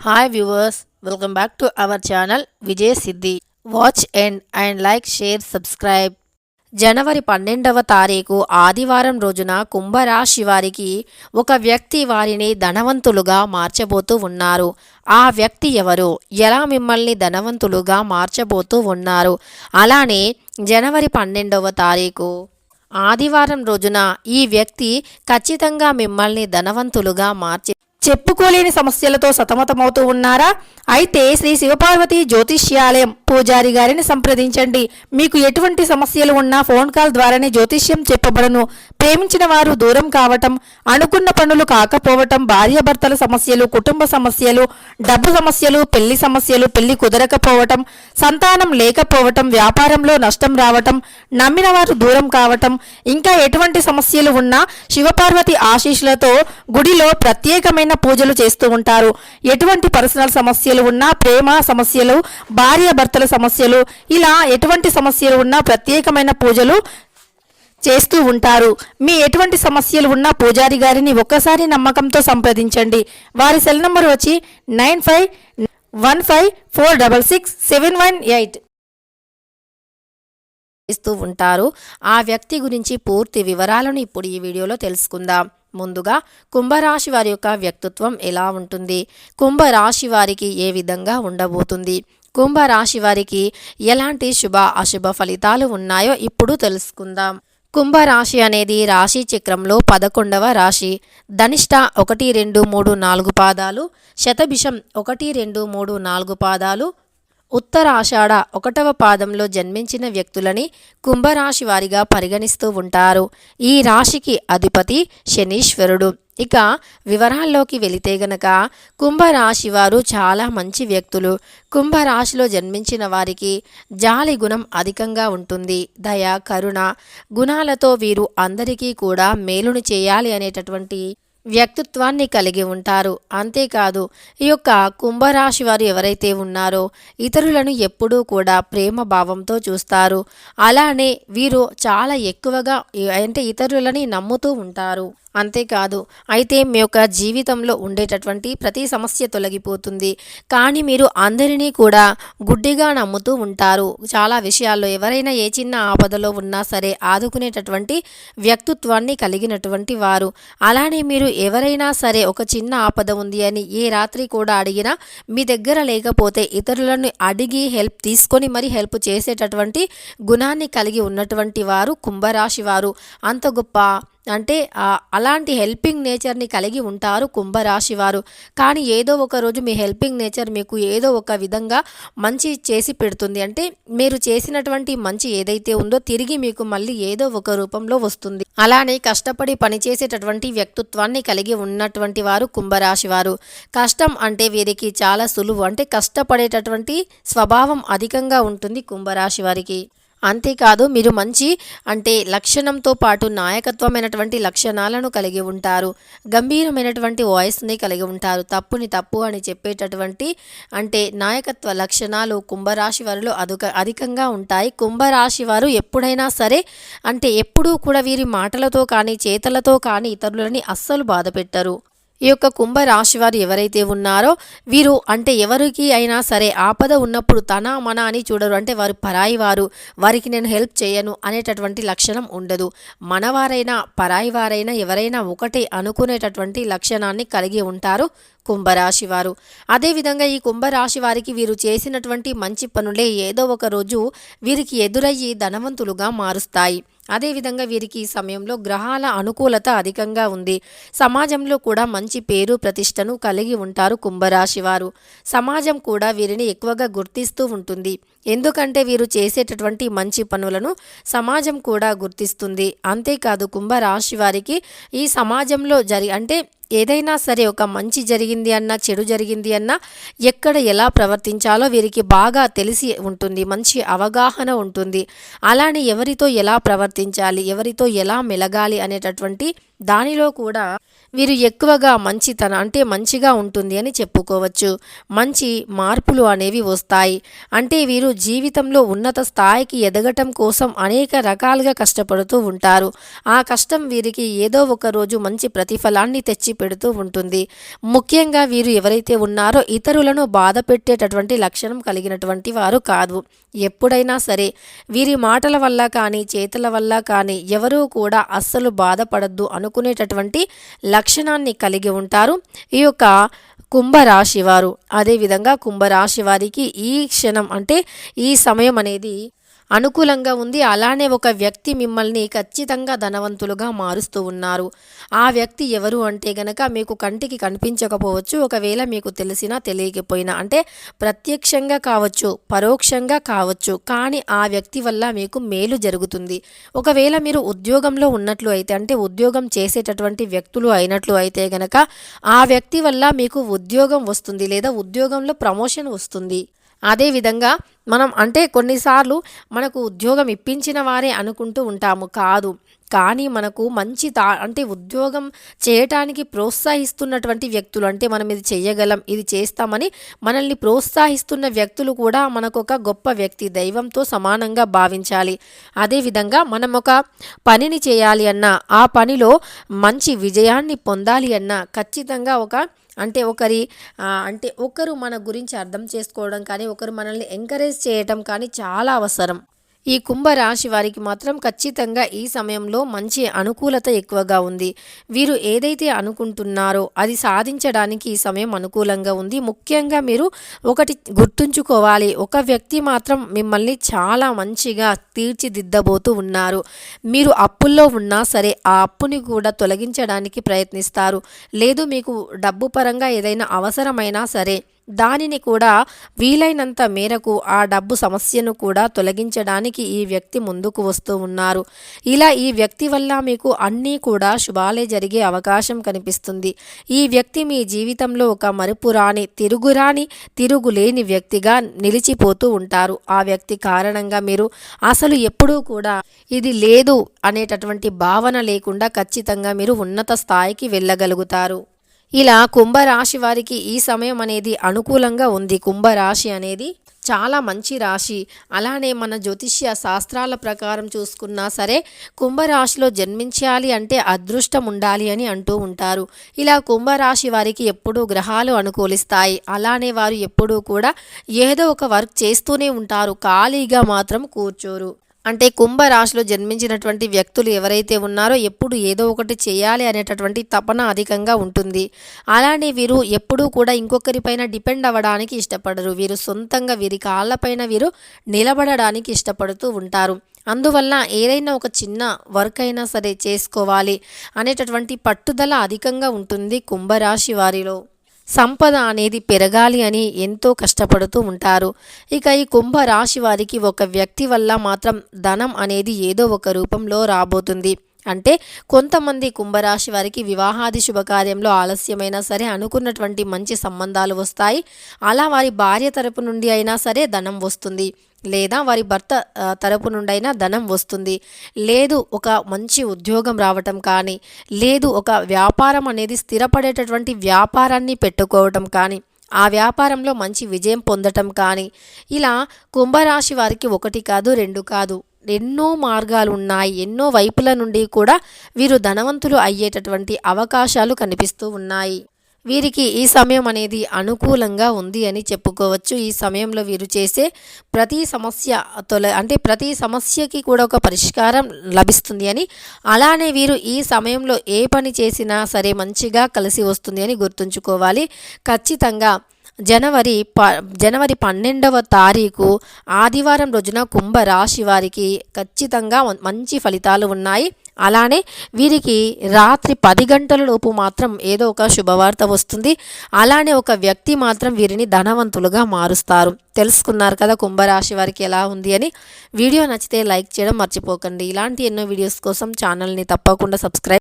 Hi viewers welcome back to our channel Vijay Siddhi watch end and like share subscribe జనవరి పన్నెండవ తారీఖు ఆదివారం రోజున కుంభరాశి వారికి ఒక వ్యక్తి వారిని ధనవంతులుగా మార్చబోతూ ఉన్నారు. ఆ వ్యక్తి ఎవరు? ఎలా మిమ్మల్ని ధనవంతులుగా మార్చబోతూ ఉన్నారు? అలానే జనవరి పన్నెండవ తారీఖు ఆదివారం రోజున ఈ వ్యక్తి ఖచ్చితంగా మిమ్మల్ని ధనవంతులుగా మార్చి చెప్పుకోలేని సమస్యలతో సతమతమవుతూ ఉన్నారా? అయితే శ్రీ శివపార్వతి జ్యోతిష్యాలయం పూజారి గారిని సంప్రదించండి. మీకు ఎటువంటి సమస్యలు ఉన్నా ఫోన్ కాల్ ద్వారానే జ్యోతిష్యం చెప్పబడను. ప్రేమించిన వారు దూరం కావటం అనుకున్న పనులు కాకపోవటం భార్యాభర్తల సమస్యలు కుటుంబ సమస్యలు డబ్బు సమస్యలు పెళ్ళి సమస్యలు పెళ్ళి కుదరకపోవటం సంతానం లేకపోవటం వ్యాపారంలో నష్టం రావటం నమ్మిన వారు దూరం కావటం ఇంకా ఎటువంటి సమస్యలు ఉన్నా శివపార్వతి ఆశీస్సులతో గుడిలో ప్రత్యేకమైన పూజలు చేస్తూ ఉంటారు. ఎటువంటి పర్సనల్ సమస్యలు ఉన్నా ప్రేమ సమస్యలు భార్య భర్తల సమస్యలు ఇలా ఎటువంటి సమస్యలు ఉన్నా ప్రత్యేకమైన పూజలు చేస్తూ ఉంటారు. మీ ఎటువంటి సమస్యలు ఉన్నా పూజారి గారిని ఒక్కసారి నమ్మకంతో సంప్రదించండి. వారి సెల్ నంబర్ వచ్చి nine five one five four double six seven one eight ఇస్తూ ఉంటారు. ఆ వ్యక్తి గురించి పూర్తి వివరాలను ఇప్పుడు ఈ వీడియోలో తెలుసుకుందాం. ముందుగా కుంభరాశి వారి యొక్క వ్యక్తిత్వం ఎలా ఉంటుంది? కుంభరాశి వారికి ఏ విధంగా ఉండబోతుంది? కుంభరాశి వారికి ఎలాంటి శుభ అశుభ ఫలితాలు ఉన్నాయో ఇప్పుడు తెలుసుకుందాం. కుంభరాశి అనేది రాశి చక్రంలో పదకొండవ రాశి. ధనిష్ట ఒకటి రెండు మూడు నాలుగు పాదాలు శతభిషం ఒకటి రెండు మూడు నాలుగు పాదాలు ఉత్తరాషాఢ ఒకటవ పాదంలో జన్మించిన వ్యక్తులని కుంభరాశి వారిగా పరిగణిస్తూ ఉంటారు. ఈ రాశికి అధిపతి శనీశ్వరుడు. ఇక వివరాల్లోకి వెళితే గనక కుంభరాశి వారు చాలా మంచి వ్యక్తులు. కుంభరాశిలో జన్మించిన వారికి జాలి గుణం అధికంగా ఉంటుంది. దయ కరుణ గుణాలతో వీరు అందరికీ కూడా మేలును చేయాలి అనేటటువంటి వ్యక్తిత్వాన్ని కలిగి ఉంటారు. అంతేకాదు ఈ యొక్క కుంభరాశి వారు ఎవరైతే ఉన్నారో ఇతరులను ఎప్పుడూ కూడా ప్రేమ భావంతో చూస్తారు. అలానే వీరు చాలా ఎక్కువగా అంటే ఇతరులని నమ్ముతూ ఉంటారు. అంతేకాదు అయితే మీ యొక్క జీవితంలో ఉండేటటువంటి ప్రతి సమస్య తొలగిపోతుంది. కానీ మీరు అందరినీ కూడా గుడ్డిగా నమ్ముతూ ఉంటారు. చాలా విషయాల్లో ఎవరైనా ఏ చిన్న ఆపదలో ఉన్నా సరే ఆదుకునేటటువంటి వ్యక్తిత్వాన్ని కలిగినటువంటి వారు. అలానే మీరు ఎవరైనా సరే ఒక చిన్న ఆపద ఉంది అని ఏ రాత్రి కూడా అడిగినా మీ దగ్గర లేకపోతే ఇతరులను అడిగి హెల్ప్ తీసుకొని మరి హెల్ప్ చేసేటటువంటి గుణాన్ని కలిగి ఉన్నటువంటి వారు కుంభరాశి వారు. అంత గొప్ప అంటే అలాంటి హెల్పింగ్ నేచర్ని కలిగి ఉంటారు కుంభరాశి వారు కానీ ఏదో ఒక రోజు మీ హెల్పింగ్ నేచర్ మీకు ఏదో ఒక విధంగా మంచి చేసి పెడుతుంది. అంటే మీరు చేసినటువంటి మంచి ఏదైతే ఉందో తిరిగి మీకు మళ్ళీ ఏదో ఒక రూపంలో వస్తుంది. అలానే కష్టపడి పనిచేసేటటువంటి వ్యక్తిత్వాన్ని కలిగి ఉన్నటువంటి వారు కుంభరాశి వారు కష్టం అంటే వీరికి చాలా సులువు. అంటే కష్టపడేటటువంటి స్వభావం అధికంగా ఉంటుంది కుంభరాశి వారికి అంతేకాదు మీరు మంచి అంటే లక్షణంతో పాటు నాయకత్వమైనటువంటి లక్షణాలను కలిగి ఉంటారు. గంభీరమైనటువంటి వాయిస్ని కలిగి ఉంటారు. తప్పుని తప్పు అని చెప్పేటటువంటి అంటే నాయకత్వ లక్షణాలు కుంభరాశి వారిలో అధిక అధికంగా ఉంటాయి. కుంభరాశి వారు ఎప్పుడైనా సరే అంటే ఎప్పుడూ కూడా వీరి మాటలతో కానీ చేతలతో కానీ ఇతరులని అస్సలు బాధ పెట్టరు. ఈ యొక్క కుంభరాశి వారు ఎవరైతే ఉన్నారో వీరు అంటే ఎవరికి అయినా సరే ఆపద ఉన్నప్పుడు తన మన అని చూడరు. అంటే వారు పరాయి వారు వారికి నేను హెల్ప్ చేయను అనేటటువంటి లక్షణం ఉండదు. మనవారైనా పరాయి వారైనా ఎవరైనా ఒకటే అనుకునేటటువంటి లక్షణాన్ని కలిగి ఉంటారు కుంభరాశి వారు అదేవిధంగా ఈ కుంభరాశి వారికి వీరు చేసినటువంటి మంచి పనులే ఏదో ఒక రోజు వీరికి ఎదురయ్యి ధనవంతులుగా మారుస్తాయి. అదేవిధంగా వీరికి ఈ సమయంలో గ్రహాల అనుకూలత అధికంగా ఉంది. సమాజంలో కూడా మంచి పేరు ప్రతిష్టను కలిగి ఉంటారు కుంభరాశి వారు. సమాజం కూడా వీరిని ఎక్కువగా గుర్తిస్తూ ఉంటుంది. ఎందుకంటే వీరు చేసేటటువంటి మంచి పనులను సమాజం కూడా గుర్తిస్తుంది. అంతేకాదు కుంభరాశి వారికి ఈ సమాజంలో జరి అంటే ఏదైనా సరే ఒక మంచి జరిగింది అన్నా చెడు జరిగింది అన్నా ఎక్కడ ఎలా ప్రవర్తించాలో వీరికి బాగా తెలిసి ఉంటుంది మంచి అవగాహన ఉంటుంది. అలానే ఎవరితో ఎలా ప్రవర్తించాలి ఎవరితో ఎలా మెలగాలి అనేటటువంటి దానిలో కూడా వీరు ఎక్కువగా మంచితన అంటే మంచిగా ఉంటుంది అని చెప్పుకోవచ్చు. మంచి మార్పులు అనేవి వస్తాయి. అంటే వీరు జీవితంలో ఉన్నత స్థాయికి ఎదగటం కోసం అనేక రకాలుగా కష్టపడుతూ ఉంటారు. ఆ కష్టం వీరికి ఏదో ఒక రోజు మంచి ప్రతిఫలాన్ని తెచ్చి పెడుతూ ఉంటుంది. ముఖ్యంగా వీరు ఎవరైతే ఉన్నారో ఇతరులను బాధ పెట్టేటటువంటి లక్షణం కలిగినటువంటి వారు కాదు. ఎప్పుడైనా సరే వీరి మాటల వల్ల కానీ చేతుల వల్ల కానీ ఎవరూ కూడా అస్సలు బాధపడద్దు అను అనుకునేటటువంటి లక్షణాన్ని కలిగి ఉంటారు. ఈ యొక్క కుంభరాశి వారు. అదేవిధంగా కుంభరాశి వారికి ఈ క్షణం అంటే ఈ సమయం అనేది అనుకూలంగా ఉంది. అలానే ఒక వ్యక్తి మిమ్మల్ని ఖచ్చితంగా ధనవంతులుగా మారుస్తూ ఉన్నారు. ఆ వ్యక్తి ఎవరు అంటే గనక మీకు కంటికి కనిపించకపోవచ్చు ఒకవేళ మీకు తెలిసినా తెలియకపోయినా. అంటే ప్రత్యక్షంగా కావచ్చు పరోక్షంగా కావచ్చు కానీ ఆ వ్యక్తి వల్ల మీకు మేలు జరుగుతుంది. ఒకవేళ మీరు ఉద్యోగంలో ఉన్నట్లు అయితే అంటే ఉద్యోగం చేసేటటువంటి వ్యక్తులు అయినట్లు అయితే గనక ఆ వ్యక్తి వల్ల మీకు ఉద్యోగం వస్తుంది లేదా ఉద్యోగంలో ప్రమోషన్ వస్తుంది. అదేవిధంగా మనం అంటే కొన్నిసార్లు మనకు ఉద్యోగం ఇప్పించిన వారే అనుకుంటూ ఉంటాము. కాదు. కానీ మనకు మంచి తా అంటే ఉద్యోగం చేయటానికి ప్రోత్సహిస్తున్నటువంటి వ్యక్తులు అంటే మనం ఇది చేయగలం ఇది చేస్తామని మనల్ని ప్రోత్సహిస్తున్న వ్యక్తులు కూడా మనకు ఒక గొప్ప వ్యక్తి దైవంతో సమానంగా భావించాలి. అదేవిధంగా మనం ఒక పనిని చేయాలి అన్నా ఆ పనిలో మంచి విజయాన్ని పొందాలి అన్నా ఖచ్చితంగా ఒక అంటే ఒకరి అంటే ఒకరు మన గురించి అర్థం చేసుకోవడం కానీ ఒకరు మనల్ని ఎంకరేజ్ చేయటం కానీ చాలా అవసరం. ఈ కుంభరాశి వారికి మాత్రం ఖచ్చితంగా ఈ సమయంలో మంచి అనుకూలత ఎక్కువగా ఉంది. వీరు ఏదైతే అనుకుంటున్నారో అది సాధించడానికి ఈ సమయం అనుకూలంగా ఉంది. ముఖ్యంగా మీరు ఒకటి గుర్తుంచుకోవాలి. ఒక వ్యక్తి మాత్రం మిమ్మల్ని చాలా మంచిగా తీర్చిదిద్దబోతూ ఉన్నారు. మీరు అప్పుల్లో ఉన్నా సరే ఆ అప్పుని కూడా తొలగించడానికి ప్రయత్నిస్తారు. లేదు మీకు డబ్బు పరంగా ఏదైనా అవసరమైనా సరే దానిని కూడా వీలైనంత మేరకు ఆ డబ్బు సమస్యను కూడా తొలగించడానికి ఈ వ్యక్తి ముందుకు వస్తూ ఉన్నారు. ఇలా ఈ వ్యక్తి వల్ల మీకు అన్నీ కూడా శుభాలే జరిగే అవకాశం కనిపిస్తుంది. ఈ వ్యక్తి మీ జీవితంలో ఒక మరుపురాని తిరుగురాని తిరుగులేని వ్యక్తిగా నిలిచిపోతూ ఉంటారు. ఆ వ్యక్తి కారణంగా మీరు అసలు ఎప్పుడూ కూడా ఇది లేదు అనేటటువంటి భావన లేకుండా ఖచ్చితంగా మీరు ఉన్నత స్థాయికి వెళ్ళగలుగుతారు. ఇలా కుంభరాశి వారికి ఈ సమయం అనేది అనుకూలంగా ఉంది. కుంభరాశి అనేది చాలా మంచి రాశి. అలానే మన జ్యోతిష్య శాస్త్రాల ప్రకారం చూసుకున్నా సరే కుంభరాశిలో జన్మించాలి అంటే అదృష్టం ఉండాలి అని అంటూ ఉంటారు. ఇలా కుంభరాశి వారికి ఎప్పుడూ గ్రహాలు అనుకూలిస్తాయి. అలానే వారు ఎప్పుడూ కూడా ఏదో ఒక వర్క్ చేస్తూనే ఉంటారు. ఖాళీగా మాత్రం కూర్చోరు. అంటే కుంభరాశిలో జన్మించినటువంటి వ్యక్తులు ఎవరైతే ఉన్నారో ఎప్పుడు ఏదో ఒకటి చేయాలి అనేటటువంటి తపన అధికంగా ఉంటుంది. అలానే వీరు ఎప్పుడూ కూడా ఇంకొకరిపైన డిపెండ్ అవ్వడానికి ఇష్టపడరు. వీరు సొంతంగా వీరి కాళ్ళపైన వీరు నిలబడడానికి ఇష్టపడుతూ ఉంటారు. అందువల్ల ఏదైనా ఒక చిన్న వర్క్ అయినా సరే చేసుకోవాలి అనేటటువంటి పట్టుదల అధికంగా ఉంటుంది కుంభరాశి వారిలో. సంపద అనేది పెరగాలి అని ఎంతో కష్టపడుతూ ఉంటారు. ఇక ఈ కుంభ రాశి వారికి ఒక వ్యక్తి వల్ల మాత్రం ధనం అనేది ఏదో ఒక రూపంలో రాబోతుంది. అంటే కొంతమంది కుంభరాశి వారికి వివాహాది శుభకార్యంలో ఆలస్యమైనా సరే అనుకున్నటువంటి మంచి సంబంధాలు వస్తాయి. అలా వారి భార్య తరపు నుండి అయినా సరే ధనం వస్తుంది. లేదా వారి భర్త తరపు నుండైనా ధనం వస్తుంది. లేదు ఒక మంచి ఉద్యోగం రావటం కానీ లేదు ఒక వ్యాపారం అనేది స్థిరపడేటటువంటి వ్యాపారాన్ని పెట్టుకోవటం కానీ ఆ వ్యాపారంలో మంచి విజయం పొందటం కానీ ఇలా కుంభరాశి వారికి ఒకటి కాదు రెండు కాదు ఎన్నో మార్గాలు ఉన్నాయి. ఎన్నో వైపుల నుండి కూడా వీరు ధనవంతులు అయ్యేటటువంటి అవకాశాలు కనిపిస్తూ ఉన్నాయి. వీరికి ఈ సమయం అనేది అనుకూలంగా ఉంది అని చెప్పుకోవచ్చు. ఈ సమయంలో వీరు చేసే ప్రతి సమస్య తొల అంటే ప్రతి సమస్యకి కూడా ఒక పరిష్కారం లభిస్తుంది అని అలానే వీరు ఈ సమయంలో ఏ పని చేసినా సరే మంచిగా కలిసి వస్తుంది అని గుర్తుంచుకోవాలి. ఖచ్చితంగా జనవరి ప జనవరి పన్నెండవ తారీఖు ఆదివారం రోజున కుంభరాశి వారికి ఖచ్చితంగా మంచి ఫలితాలు ఉన్నాయి. అలానే వీరికి రాత్రి పది గంటల లోపు మాత్రం ఏదో ఒక శుభవార్త వస్తుంది. అలానే ఒక వ్యక్తి మాత్రం వీరిని ధనవంతులుగా మారుస్తారు. తెలుసుకున్నారు కదా కుంభరాశి వారికి ఎలా ఉంది అని. వీడియో నచ్చితే లైక్ చేయడం మర్చిపోకండి. ఇలాంటి ఎన్నో వీడియోస్ కోసం ఛానల్ని తప్పకుండా సబ్స్క్రైబ్